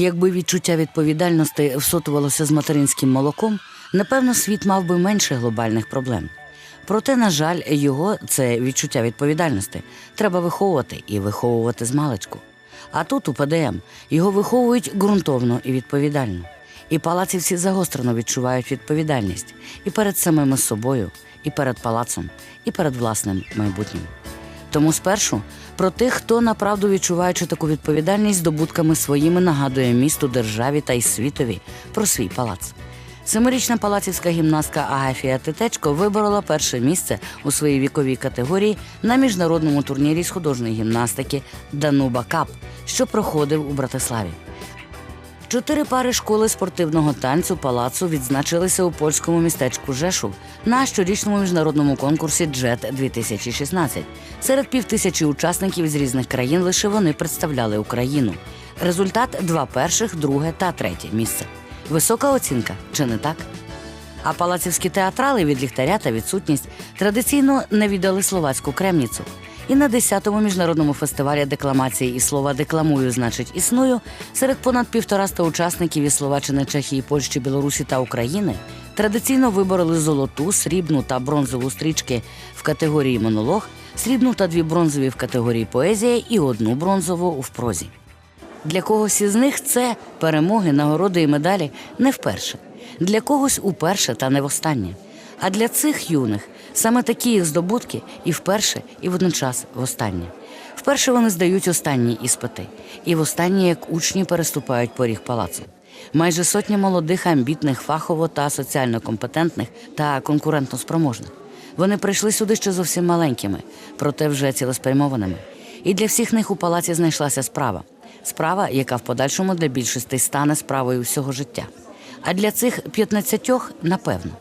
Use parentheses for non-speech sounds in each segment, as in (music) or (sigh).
Якби відчуття відповідальності всотувалося з материнським молоком, напевно, світ мав би менше глобальних проблем. Проте, на жаль, його це відчуття відповідальності треба виховувати і виховувати з маличку. А тут у ПДМ його виховують ґрунтовно і відповідально. І палацівці загострено відчувають відповідальність і перед самими собою, і перед палацом, і перед власним майбутнім. Тому спершу про тих, хто направду відчуваючи таку відповідальність, здобутками своїми нагадує місту, державі та й світові про свій палац. Семирічна палацівська гімнастка Агафія Тетечко виборола перше місце у своїй віковій категорії на міжнародному турнірі з художньої гімнастики Дануба Кап, що проходив у Братиславі. Чотири пари школи спортивного танцю палацу відзначилися у польському містечку Жешув на щорічному міжнародному конкурсі Джет 2016 Серед півтисячі учасників з різних країн лише вони представляли Україну. Результат два перших, друге та третє місце. Висока оцінка, чи не так? А палацівські театрали від ліхтаря та відсутність традиційно не віддали словацьку кремніцу. І на 10-му міжнародному фестивалі декламації і слова декламую, значить існую серед понад півтораста учасників із Словаччини, Чехії, Польщі, Білорусі та України традиційно вибороли золоту, срібну та бронзову стрічки в категорії монолог, срібну та дві бронзові в категорії поезія і одну бронзову в прозі. Для когось із них це перемоги, нагороди і медалі не вперше. Для когось уперше та не востаннє. А для цих юних саме такі їх здобутки і вперше, і водночас востаннє. Вперше вони здають останні іспити, і востаннє, як учні переступають поріг палацу. Майже сотня молодих, амбітних, фахово та соціально компетентних та конкурентно спроможних. Вони прийшли сюди ще зовсім маленькими, проте вже цілеспрямованими. І для всіх них у палаці знайшлася справа. Справа, яка в подальшому для більшості стане справою всього життя. А для цих 15 – напевно.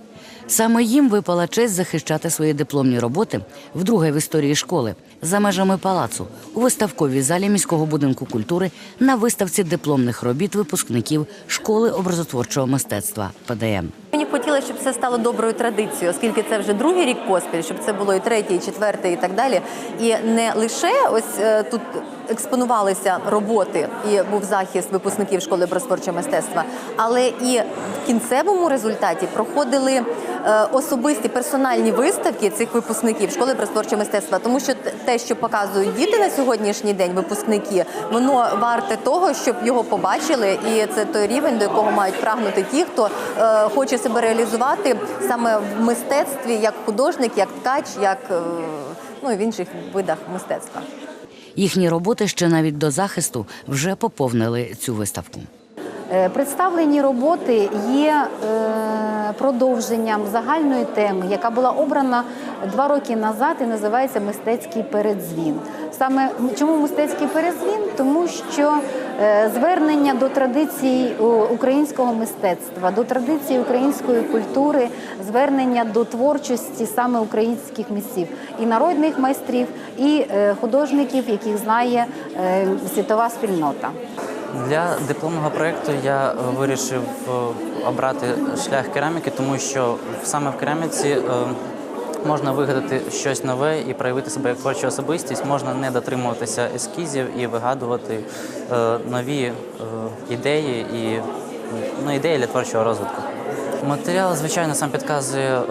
Саме їм випала честь захищати свої дипломні роботи вдруге в історії школи за межами палацу у виставковій залі міського будинку культури на виставці дипломних робіт випускників школи образотворчого мистецтва ПДМ. Мені хотілося, щоб це стало доброю традицією, оскільки це вже другий рік поспіль, щоб це було і третій, і четвертий, і так далі. І не лише ось е, тут експонувалися роботи і був захист випускників школи образотворчого мистецтва, але і в кінцевому результаті проходили е, особисті персональні виставки цих випускників школи образотворчого мистецтва, тому що те, що показують діти на сьогоднішній день, випускники, воно варте того, щоб його побачили, і це той рівень, до якого мають прагнути ті, хто е, хоче себе реалізувати саме в мистецтві як художник, як ткач, як е, ну в інших видах мистецтва. Їхні роботи ще навіть до захисту вже поповнили цю виставку. Е, Представлені роботи є е, продовженням загальної теми, яка була обрана два роки назад і називається Мистецький передзвін. Саме чому мистецький передзвін? Тому що звернення до традицій українського мистецтва, до традиції української культури, звернення до творчості саме українських митців і народних майстрів, і е, художників, яких знає е, світова спільнота. Для дипломного проєкту я е, вирішив е, обрати шлях кераміки, тому що саме в кераміці е, можна вигадати щось нове і проявити себе як творча особистість, можна не дотримуватися ескізів і вигадувати е, нові е, ідеї і ну, ідеї для творчого розвитку. Матеріал, звичайно, сам підказує, е,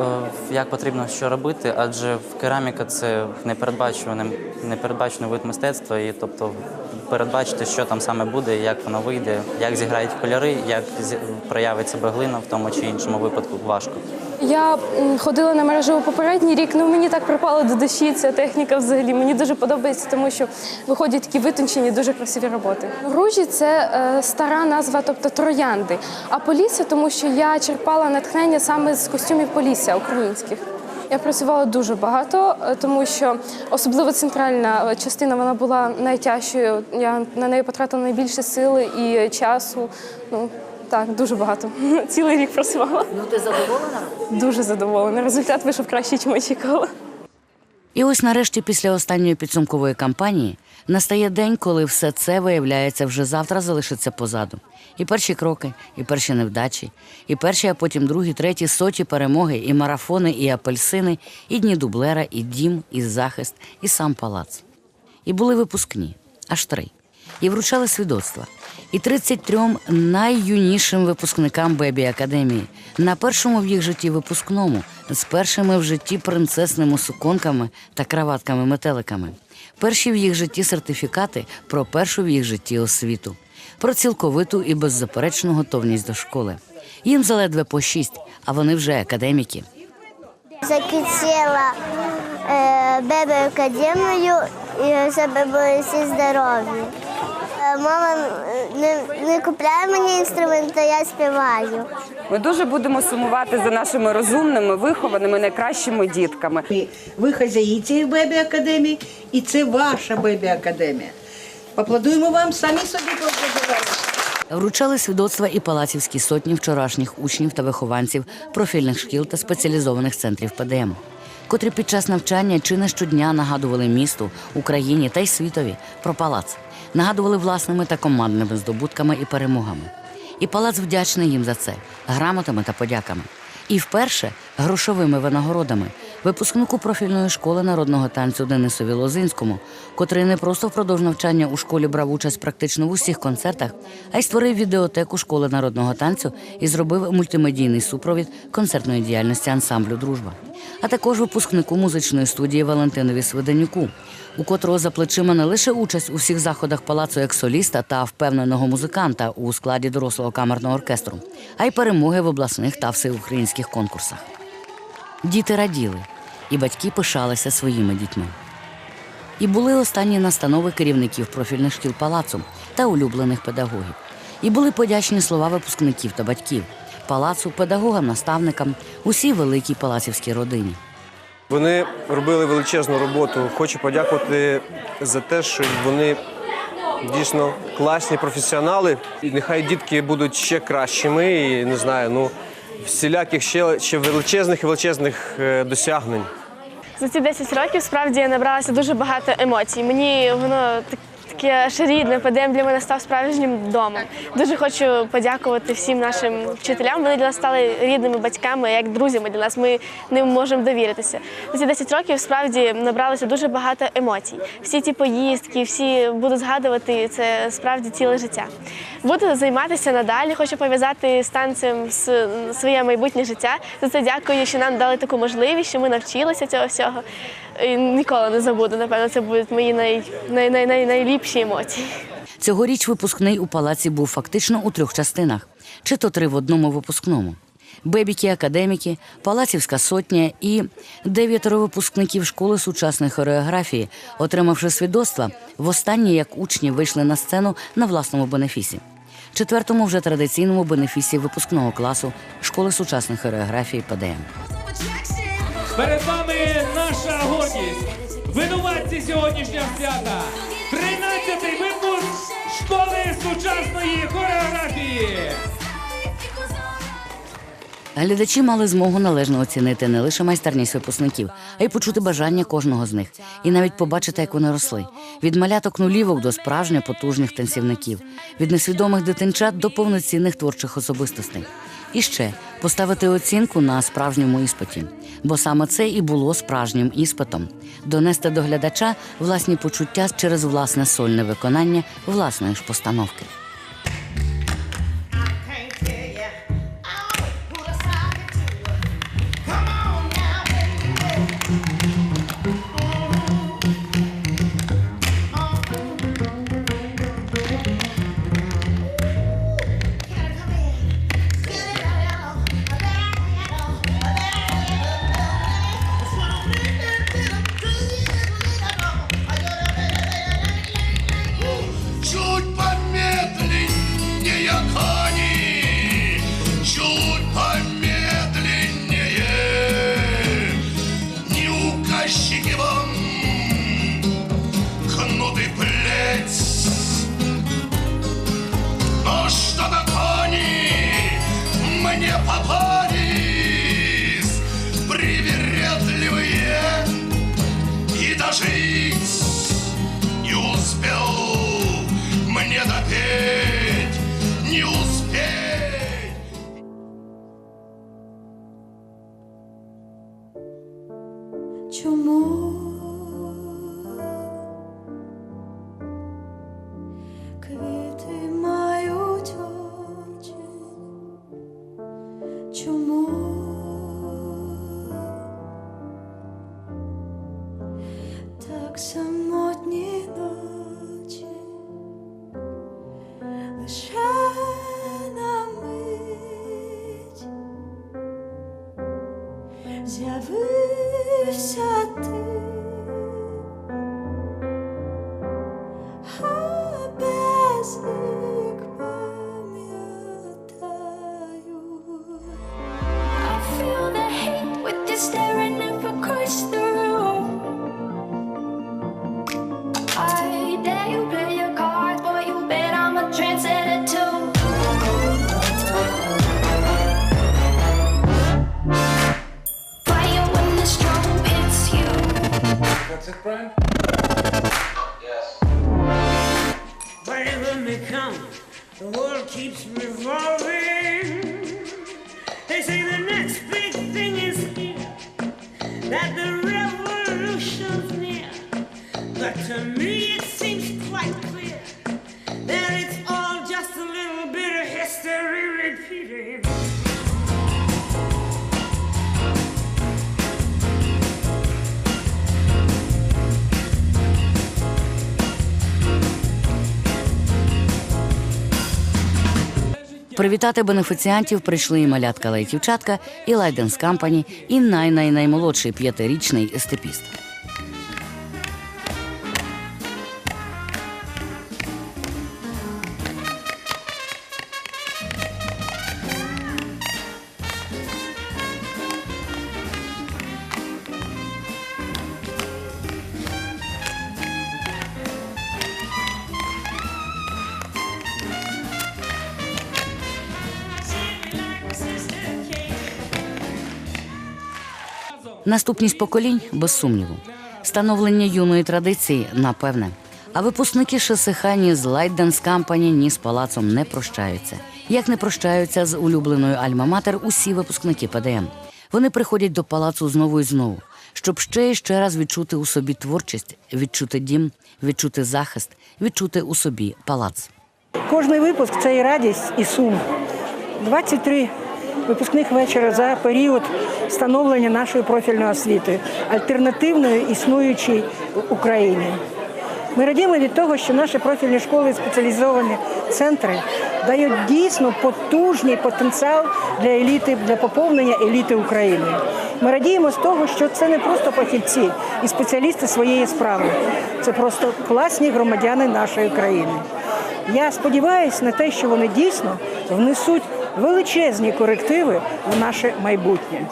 як потрібно що робити, адже в кераміка це непередбачуваний, непередбачений вид мистецтва, і тобто передбачити, що там саме буде, як воно вийде, як зіграють кольори, як проявить себе глина в тому чи іншому випадку важко. Я ходила на мережу попередній рік. Ну мені так припала до душі ця техніка взагалі. Мені дуже подобається, тому що виходять такі витончені, дуже красиві роботи. Ружі це е, стара назва, тобто троянди. А полісся, тому що я черпала натхнення саме з костюмів полісся українських. Я працювала дуже багато, е, тому що особливо центральна частина вона була найтяжчою. Я на неї потратила найбільше сили і часу. Ну так, дуже багато. (laughs) Цілий рік працювала. Ну ти задоволена? Дуже задоволена. Результат вийшов кращий, ніж очікувала. І ось нарешті, після останньої підсумкової кампанії, настає день, коли все це виявляється вже завтра залишиться позаду. І перші кроки, і перші невдачі, і перші, а потім другі, треті соті перемоги, і марафони, і апельсини, і дні дублера, і дім, і захист, і сам палац. І були випускні, аж три. І вручали свідоцтва. І 33 найюнішим випускникам Бебі Академії на першому в їх житті випускному з першими в житті принцесними суконками та краватками-метеликами. Перші в їх житті сертифікати про першу в їх житті освіту, про цілковиту і беззаперечну готовність до школи. Їм заледве по шість, а вони вже академіки. закінчила е, бебі академію і щоб були всі здорові. Мама не, не купляє мені інструменти, я співаю. Ми дуже будемо сумувати за нашими розумними, вихованими, найкращими дітками. Ви хазяї цієї бебі академії, і це ваша бебі академія. Поаплодуємо вам, самі собі поаплодували. Вручали свідоцтва і палацівські сотні вчорашніх учнів та вихованців профільних шкіл та спеціалізованих центрів ПДМ, котрі під час навчання чи не щодня нагадували місту, Україні та й світові про палац, нагадували власними та командними здобутками і перемогами. І палац вдячний їм за це грамотами та подяками. І вперше грошовими винагородами випускнику профільної школи народного танцю Денисові Лозинському, котрий не просто впродовж навчання у школі брав участь практично в усіх концертах, а й створив відеотеку школи народного танцю і зробив мультимедійний супровід концертної діяльності ансамблю Дружба. А також випускнику музичної студії Валентинові Свиденюку, у котрого за плечима не лише участь у всіх заходах палацу як соліста та впевненого музиканта у складі дорослого камерного оркестру, а й перемоги в обласних та всеукраїнських конкурсах. Діти раділи, і батьки пишалися своїми дітьми. І були останні настанови керівників профільних шкіл палацу та улюблених педагогів. І були подячні слова випускників та батьків палацу, педагогам, наставникам, усій великій палацівській родині. Вони робили величезну роботу. Хочу подякувати за те, що вони дійсно класні професіонали. І нехай дітки будуть ще кращими і не знаю, ну всіляких ще, ще величезних і величезних е, досягнень. За ці 10 років справді я набралася дуже багато емоцій. Мені воно таке аж рідне, ПДМ для мене став справжнім домом. Дуже хочу подякувати всім нашим вчителям. Вони для нас стали рідними батьками, як друзями для нас. Ми ним можемо довіритися. За ці 10 років справді набралося дуже багато емоцій. Всі ті поїздки, всі буду згадувати це справді ціле життя. Буду займатися надалі. Хочу пов'язати з своє майбутнє життя. За це дякую, що нам дали таку можливість, що ми навчилися цього всього. І ніколи не забуду. Напевно, це будуть мої най, най, най, най, найліпші емоції. Цьогоріч випускний у палаці був фактично у трьох частинах, чи то три в одному випускному. Бебіки, академіки, Палацівська сотня і дев'ятеро випускників школи сучасної хореографії, отримавши свідоцтва, востаннє як учні вийшли на сцену на власному бенефісі. Четвертому вже традиційному бенефісі випускного класу школи сучасної хореографії ПДМ. Перед вами наша гордість. Винуватці сьогоднішнього свята. 13-й випуск школи сучасної хореографії. Глядачі мали змогу належно оцінити не лише майстерність випускників, а й почути бажання кожного з них, і навіть побачити, як вони росли від маляток нулівок до справжньо потужних танцівників, від несвідомих дитинчат до повноцінних творчих особистостей. І ще поставити оцінку на справжньому іспиті, бо саме це і було справжнім іспитом донести до глядача власні почуття через власне сольне виконання власної ж постановки. Чому? Привітати бенефіціантів прийшли і малятка Лейтівчатка, і Лайденс Кампані, і най-най-наймолодший п'ятирічний естепіст. Наступність поколінь без сумніву. Становлення юної традиції напевне. А випускники Шесиха ні з Лайденс Кампані, ні з палацом не прощаються. Як не прощаються з улюбленою Альма-Матер усі випускники ПДМ. Вони приходять до палацу знову і знову, щоб ще і ще раз відчути у собі творчість, відчути дім, відчути захист, відчути у собі палац. Кожний випуск це і радість, і сум. 23 випускних вечора за період становлення нашої профільної освіти, альтернативної існуючій Україні. Ми радіємо від того, що наші профільні школи і спеціалізовані центри дають дійсно потужний потенціал для еліти, для поповнення еліти України. Ми радіємо з того, що це не просто фахівці і спеціалісти своєї справи, це просто класні громадяни нашої країни. Я сподіваюся на те, що вони дійсно внесуть величезні корективи в наше майбутнє.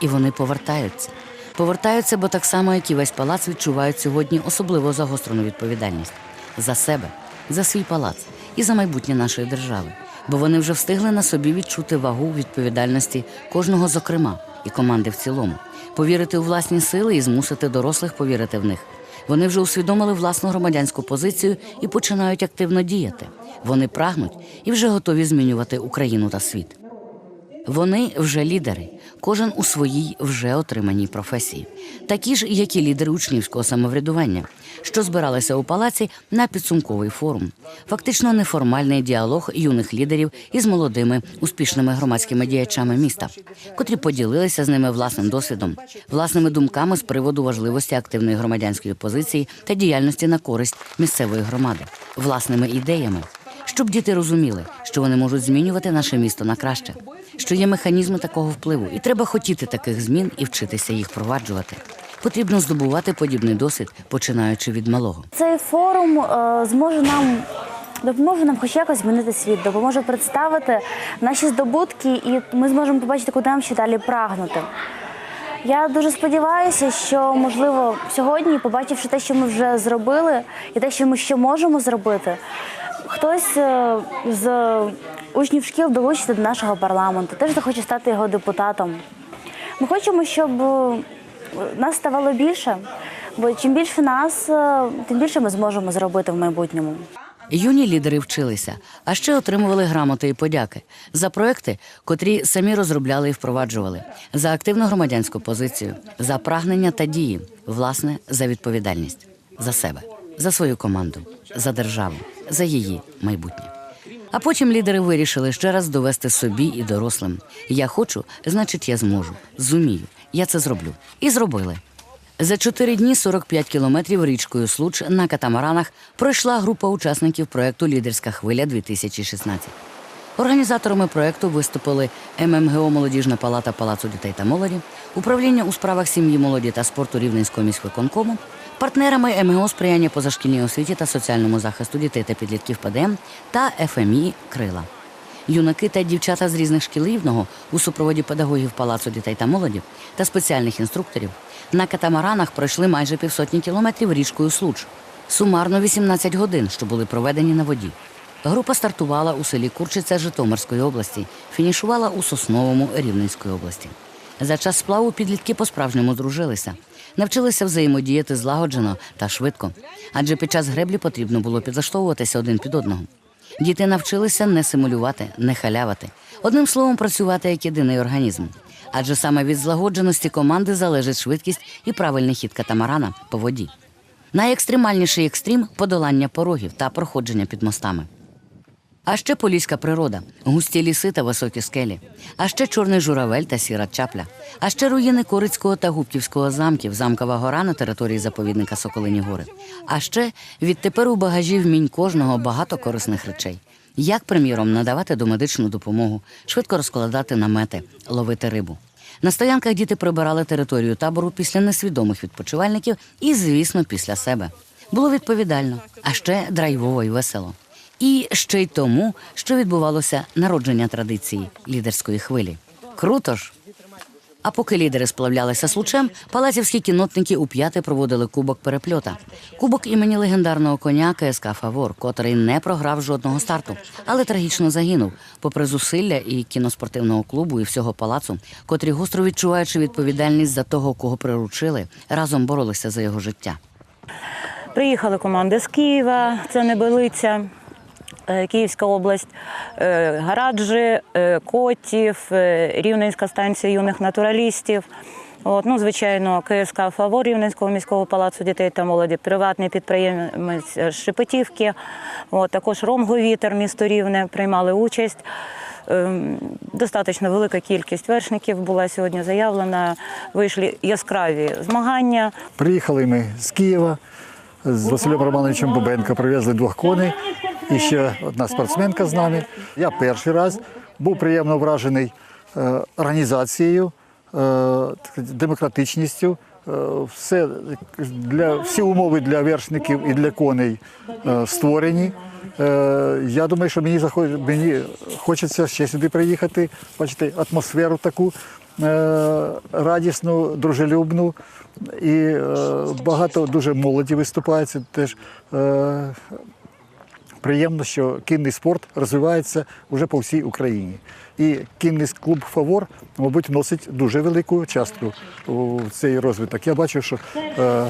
І вони повертаються. Повертаються, бо так само, як і весь палац, відчувають сьогодні особливо загострену відповідальність за себе, за свій палац і за майбутнє нашої держави. Бо вони вже встигли на собі відчути вагу відповідальності кожного, зокрема, і команди в цілому, повірити у власні сили і змусити дорослих повірити в них. Вони вже усвідомили власну громадянську позицію і починають активно діяти. Вони прагнуть і вже готові змінювати Україну та світ. Вони вже лідери, кожен у своїй вже отриманій професії, такі ж, як і лідери учнівського самоврядування, що збиралися у палаці на підсумковий форум. Фактично неформальний діалог юних лідерів із молодими успішними громадськими діячами міста, котрі поділилися з ними власним досвідом, власними думками з приводу важливості активної громадянської позиції та діяльності на користь місцевої громади, власними ідеями щоб діти розуміли, що вони можуть змінювати наше місто на краще, що є механізми такого впливу, і треба хотіти таких змін і вчитися їх впроваджувати. Потрібно здобувати подібний досвід, починаючи від малого. Цей форум е, зможе нам допоможе нам хоч якось змінити світ, допоможе представити наші здобутки, і ми зможемо побачити, куди нам ще далі прагнути. Я дуже сподіваюся, що можливо сьогодні, побачивши те, що ми вже зробили, і те, що ми ще можемо зробити, хтось е, з учнів шкіл долучиться до нашого парламенту, теж захоче стати його депутатом. Ми хочемо, щоб е, нас ставало більше, бо чим більше нас, е, тим більше ми зможемо зробити в майбутньому. Юні лідери вчилися, а ще отримували грамоти і подяки за проекти, котрі самі розробляли і впроваджували, за активну громадянську позицію, за прагнення та дії, власне, за відповідальність, за себе, за свою команду, за державу, за її майбутнє. А потім лідери вирішили ще раз довести собі і дорослим: я хочу, значить, я зможу, зумію, я це зроблю. І зробили. За чотири дні 45 кілометрів річкою Случ на катамаранах пройшла група учасників проєкту Лідерська хвиля 2016 Організаторами проєкту виступили ММГО Молодіжна палата Палацу дітей та молоді, управління у справах сім'ї, молоді та спорту Рівненського міськвиконкому, партнерами МГО сприяння позашкільній освіті та соціальному захисту дітей та підлітків ПДМ та ФМІ Крила. Юнаки та дівчата з різних шкіл рівного у супроводі педагогів Палацу дітей та молоді та спеціальних інструкторів на катамаранах пройшли майже півсотні кілометрів річкою Случ. Сумарно 18 годин, що були проведені на воді. Група стартувала у селі Курчиця Житомирської області, фінішувала у Сосновому Рівненської області. За час сплаву підлітки по-справжньому здружилися, навчилися взаємодіяти злагоджено та швидко, адже під час греблі потрібно було підлаштовуватися один під одного. Діти навчилися не симулювати, не халявати, одним словом, працювати як єдиний організм. Адже саме від злагодженості команди залежить швидкість і правильний хід катамарана по воді. Найекстремальніший екстрім подолання порогів та проходження під мостами. А ще поліська природа, густі ліси та високі скелі, а ще чорний журавель та сіра чапля, а ще руїни Корицького та Губківського замків, замкова гора на території заповідника Соколині Гори. А ще відтепер у багажі вмінь кожного багато корисних речей. Як, приміром, надавати домедичну допомогу, швидко розкладати намети, ловити рибу. На стоянках діти прибирали територію табору після несвідомих відпочивальників і, звісно, після себе. Було відповідально, а ще драйвово і весело. І ще й тому, що відбувалося народження традиції лідерської хвилі. Круто ж! А поки лідери сплавлялися з лучем, палацівські кіннотники у п'яте проводили кубок перепльота. Кубок імені легендарного коня КСК Фавор, котрий не програв жодного старту, але трагічно загинув, попри зусилля і кіноспортивного клубу, і всього палацу, котрі гостро відчуваючи відповідальність за того, кого приручили, разом боролися за його життя. Приїхали команди з Києва, це Небелиця, Київська область, е, Гараджі, е, Котів, е, Рівненська станція юних натуралістів. От, ну, звичайно, КСК Фавор Рівненського міського палацу дітей та молоді, приватний підприємець Шепетівки, от, також Ромговітер, місто Рівне приймали участь. Ем, Достатньо велика кількість вершників була сьогодні заявлена. Вийшли яскраві змагання. Приїхали ми з Києва з Василем Романовичем Бубенко, привезли двох коней. І ще одна спортсменка з нами. Я перший раз був приємно вражений е, організацією, е, демократичністю. Е, Все для всі умови для вершників і для коней створені. Я думаю, що мені мені хочеться ще сюди приїхати, бачити атмосферу таку радісну, дружелюбну. І е, багато дуже молоді виступає. Це теж е, приємно, що кінний спорт розвивається вже по всій Україні. І кінний клуб Фавор, мабуть, вносить дуже велику частку у цей розвиток. Я бачу, що е,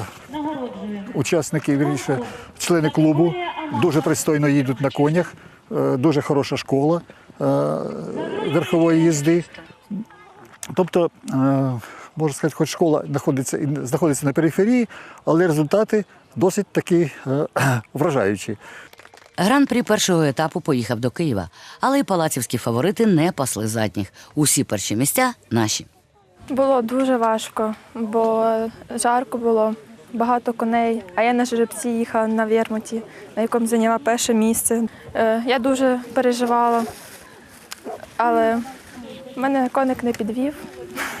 учасники, вірніше, члени клубу дуже пристойно їдуть на конях, е, дуже хороша школа е, верхової їзди. Тобто, е, можна сказати, хоч школа знаходиться, знаходиться на периферії, але результати досить такі е, (clears throat) вражаючі. Гран-прі першого етапу поїхав до Києва, але й палацівські фаворити не пасли задніх. Усі перші місця наші. Було дуже важко, бо жарко було, багато коней. А я на жеребці їхала на Вермуті, на якому зайняла перше місце. Е, Я дуже переживала, але мене коник не підвів.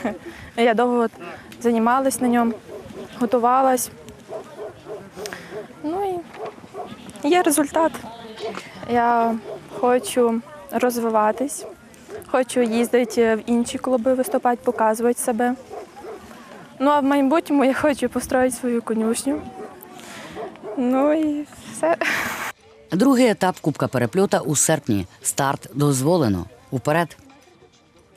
(laughs) Я довго займалась на ньому, готувалась. Ну і є результат. Я хочу розвиватись. Хочу їздити в інші клуби, виступати, показувати себе. Ну а в майбутньому я хочу построїти свою конюшню. Ну і все. Другий етап Кубка перепльота у серпні. Старт дозволено. Уперед.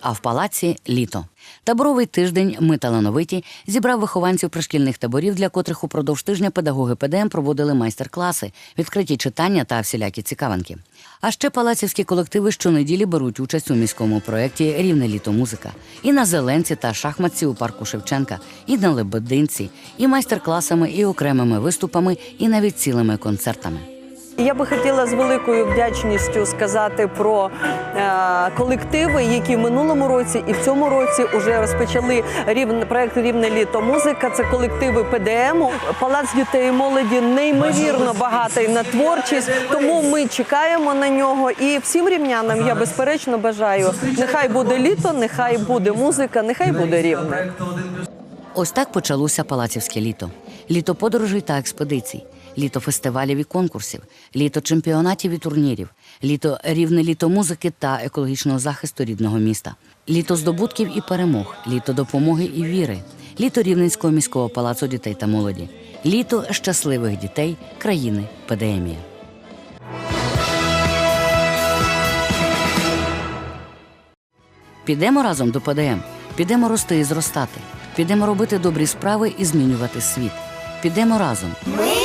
А в палаці літо. Таборовий тиждень ми талановиті зібрав вихованців пришкільних таборів, для котрих упродовж тижня педагоги ПДМ проводили майстер-класи, відкриті читання та всілякі цікавинки. А ще палацівські колективи щонеділі беруть участь у міському проєкті Рівне літо музика. І на зеленці та шахматці у парку Шевченка, і на Лебединці, і майстер-класами, і окремими виступами, і навіть цілими концертами. Я би хотіла з великою вдячністю сказати про е, колективи, які в минулому році і в цьому році вже розпочали рівне проект Рівне літо музика. Це колективи ПДМ. Палац дітей і молоді неймовірно багатий на творчість, тому ми чекаємо на нього. І всім рівнянам я безперечно бажаю. Нехай буде літо, нехай буде музика, нехай буде рівне. Ось так почалося палацівське літо. Літо подорожей та експедицій, літо фестивалів і конкурсів, літо чемпіонатів і турнірів, літо рівне літо музики та екологічного захисту рідного міста, літо здобутків і перемог, літо допомоги і віри, літо Рівненського міського палацу дітей та молоді, літо щасливих дітей країни ПДМія. Підемо разом до ПДМ, підемо рости і зростати, підемо робити добрі справи і змінювати світ. Підемо разом. Ми